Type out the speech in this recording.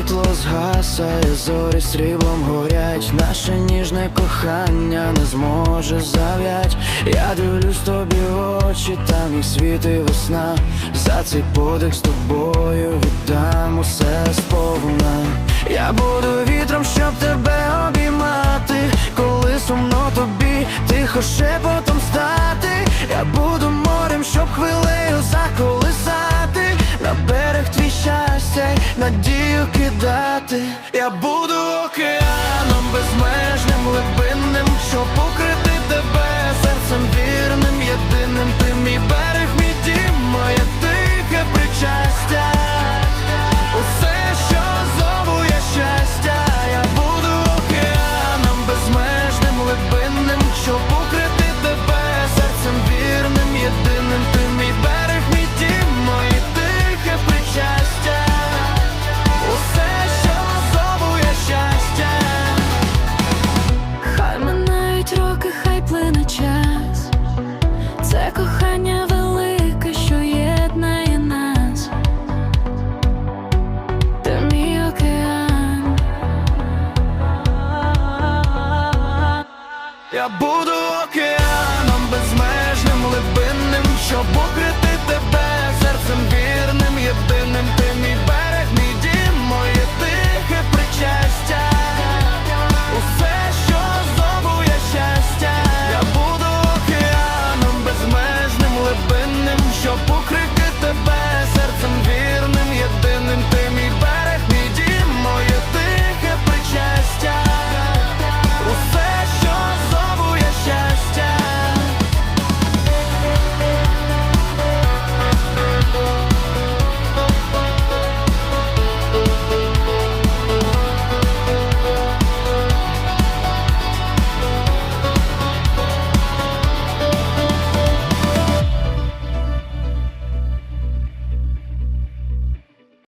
світло згасає, зорі сріблом горять, наше ніжне кохання не зможе зав'ять. Я дивлюсь тобі в очі, там їх світи весна. За цей подих з тобою віддам усе сповна. Я буду вітром, щоб тебе обіймати, коли сумно тобі, тихо шепотом надію кидати. Я буду океаном безмежним, глибинним, Я буду океаном безмежним, глибинним, щоб